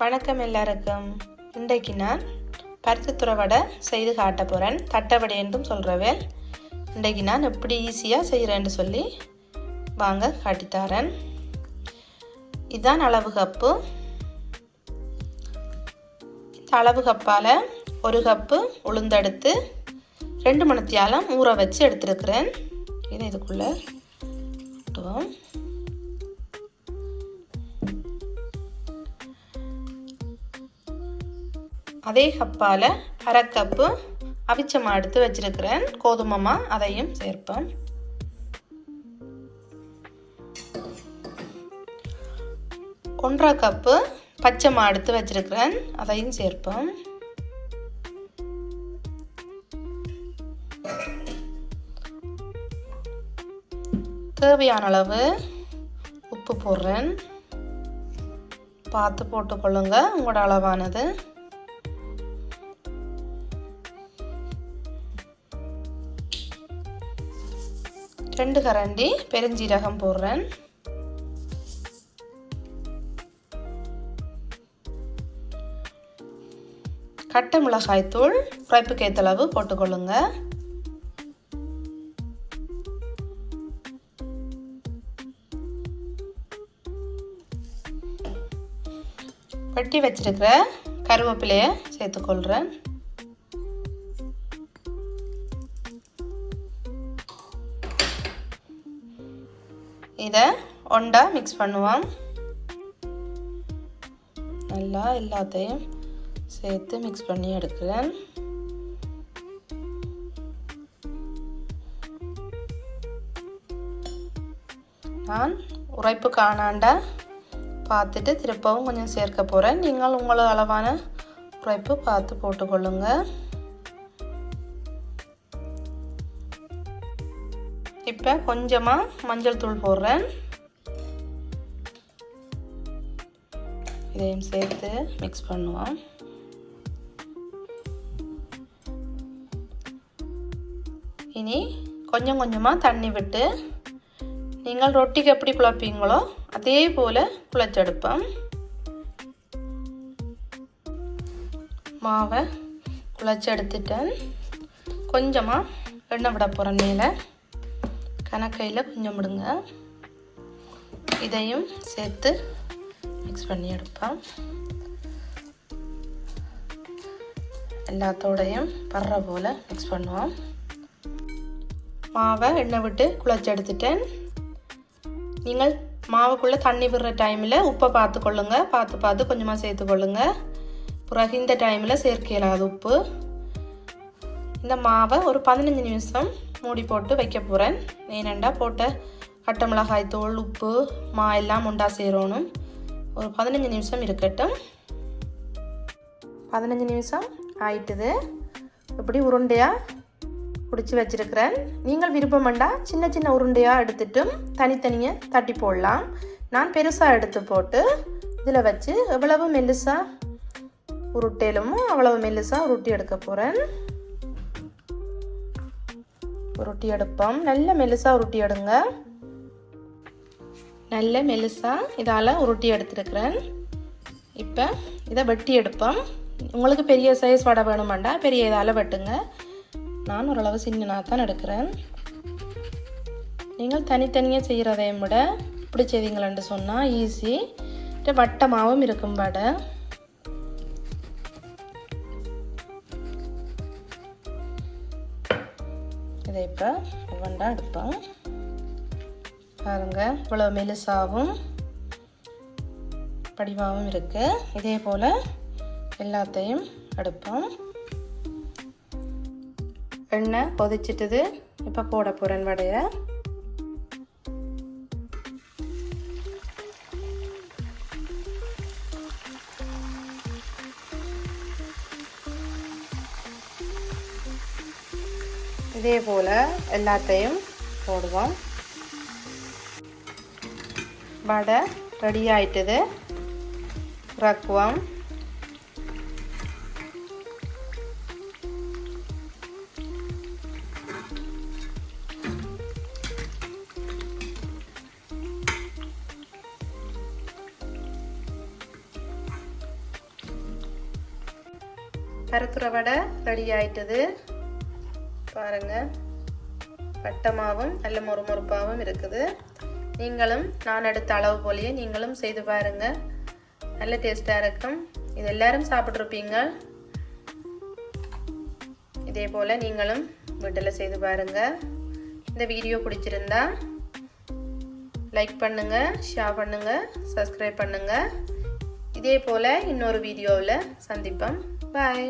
வணக்கம் எல்லாருக்கும். இன்றைக்கு நான் பருத்தித்துறை வடை செய்து காட்ட போகிறேன் தட்டவடை என்றும் சொல்கிறவேன் இன்றைக்கு நான் எப்படி ஈஸியாக செய்கிறேன்னு சொல்லி வாங்க காட்டித்தாரேன் இதுதான் அளவு கப்பு. இந்த அளவு கப்பால் ஒரு கப்பு உளுந்தெடுத்து ரெண்டு மணத்தியாலம் ஊற வச்சு எடுத்துருக்கிறேன். இதை இதுக்குள்ளே விட்டுவோம் அதே கப்பால் அரை கப்பு அவிச்சமா எடுத்து வச்சிருக்கிறேன். கோதுமமா அதையும் சேர்ப்போம். ஒன்றரை கப்பு பச்சைமா எடுத்து வச்சிருக்கிறேன். அதையும் சேர்ப்போம். தேவையான அளவு உப்பு போடுறேன். பார்த்து போட்டுக்கொள்ளுங்க. உங்களோட அளவானது. ரெண்டு கரண்டி பெருஞ்சீரகம் போடுறேன். கட்டை மிளகாய் தூள் குறைப்புக்கு ஏற்றளவு போட்டுக்கொள்ளுங்க. வெட்டி வச்சிருக்கிற கருவேப்பிலையை சேர்த்துக்கொள்கிறேன் இதை ஒண்டா மிக்ஸ் பண்ணுவோம். நல்லா எல்லாத்தையும் சேர்த்து மிக்ஸ் பண்ணி எடுக்கிறேன். நான் உரைப்பு காணாண்டா பார்த்துட்டு திருப்பவும் கொஞ்சம் சேர்க்க போகிறேன் நீங்கள் உங்களோட அளவான உரைப்பு பார்த்து போட்டுக்கொள்ளுங்கள் இப்போ கொஞ்சமாக மஞ்சள் தூள் போடுறேன். இதையும் சேர்த்து மிக்ஸ் பண்ணுவோம். இனி கொஞ்சம் கொஞ்சமாக தண்ணி விட்டு நீங்கள் ரொட்டிக்கு எப்படி குழப்பீங்களோ அதே போல் குழச்செடுப்போம் மாவை குழச்செடுத்துட்டேன் கொஞ்சமாக எண்ணெய் விட போகிறேன் மேலே. கணக்கையில் கொஞ்சம் விடுங்க இதையும் சேர்த்து மிக்ஸ் பண்ணி எடுப்போம். எல்லாத்தோடையும் படுற போல் மிக்ஸ் பண்ணுவோம். மாவை எண்ணெய் விட்டு குழச்சி எடுத்துட்டேன். நீங்கள் மாவுக்குள்ளே தண்ணி விடுற டைமில் உப்பை பார்த்து கொள்ளுங்கள் பார்த்து பார்த்து கொஞ்சமாக சேர்த்துக்கொள்ளுங்க பிறகு இந்த டைமில் சேர்க்க இயலாது உப்பு. இந்த மாவை ஒரு பதினஞ்சு நிமிஷம் மூடி போட்டு வைக்க போகிறேன் ஏனெண்டா போட்ட கட்டை மிளகாய் தூள் உப்பு மா எல்லாம் உண்டா சேரணும். ஒரு பதினஞ்சு நிமிஷம் இருக்கட்டும். பதினஞ்சு நிமிஷம் ஆயிட்டுது. இப்படி உருண்டையாக பிடிச்சி வச்சுருக்கிறேன். நீங்கள் விருப்பமண்டா சின்ன சின்ன உருண்டையாக எடுத்துட்டும் தனித்தனியாக தட்டி போடலாம். நான் பெருசாக எடுத்து போட்டு இதில் வச்சு எவ்வளவு மெல்லுசாக உருட்டேலுமோ அவ்வளவு மெல்லுசாக உருட்டி எடுக்க போகிறேன் உருட்டி எடுப்போம் நல்ல மெலுசாக உருட்டி எடுங்க. நல்ல மெலுசாக இதால் உருட்டி எடுத்துருக்கிறேன். இப்போ இதை வெட்டி எடுப்போம். உங்களுக்கு பெரிய சைஸ் வடை வேணுமாண்டா பெரிய இதால் வெட்டுங்க. நான் ஓரளவு சின்னனாக தான் எடுக்கிறேன். நீங்கள் தனித்தனியாக செய்கிறதையும் விட இப்படி செய்தீங்களேன்னு சொன்னால் ஈஸி வட்டமாகவும் இருக்கும் வடை. இதை இப்போ ஒவ்வொன்றா எடுப்போம். பாருங்கள் இவ்வளோ மெலுசாகவும் படிவாகவும் இருக்குது இதே போல் எல்லாத்தையும் எடுப்போம். எண்ணெய் கொதிச்சிட்டது. இப்போ போட போகிறேன் வடையை. இதே போல் எல்லாத்தையும் போடுவோம். வடை ரெடி ஆயிட்டது. இறக்குவோம். கருத்துற வடை ரெடி ஆயிட்டது. பாருங்கள் வட்டமாகவும் நல்ல மொறுமொறுப்பாகவும் இருக்குது. நீங்களும் நான் எடுத்த அளவு போலயே நீங்களும் செய்து பாருங்கள் நல்ல டேஸ்ட்டாக இருக்கும். இது எல்லாரும் சாப்பிட்ருப்பீங்க இதே போல் நீங்களும் வீட்டில் செய்து பாருங்கள் இந்த வீடியோ பிடிச்சிருந்தா லைக் பண்ணுங்கள் ஷேர் பண்ணுங்கள் சப்ஸ்கிரைப் பண்ணுங்கள் இதே போல் இன்னொரு வீடியோவில் சந்திப்போம். பாய்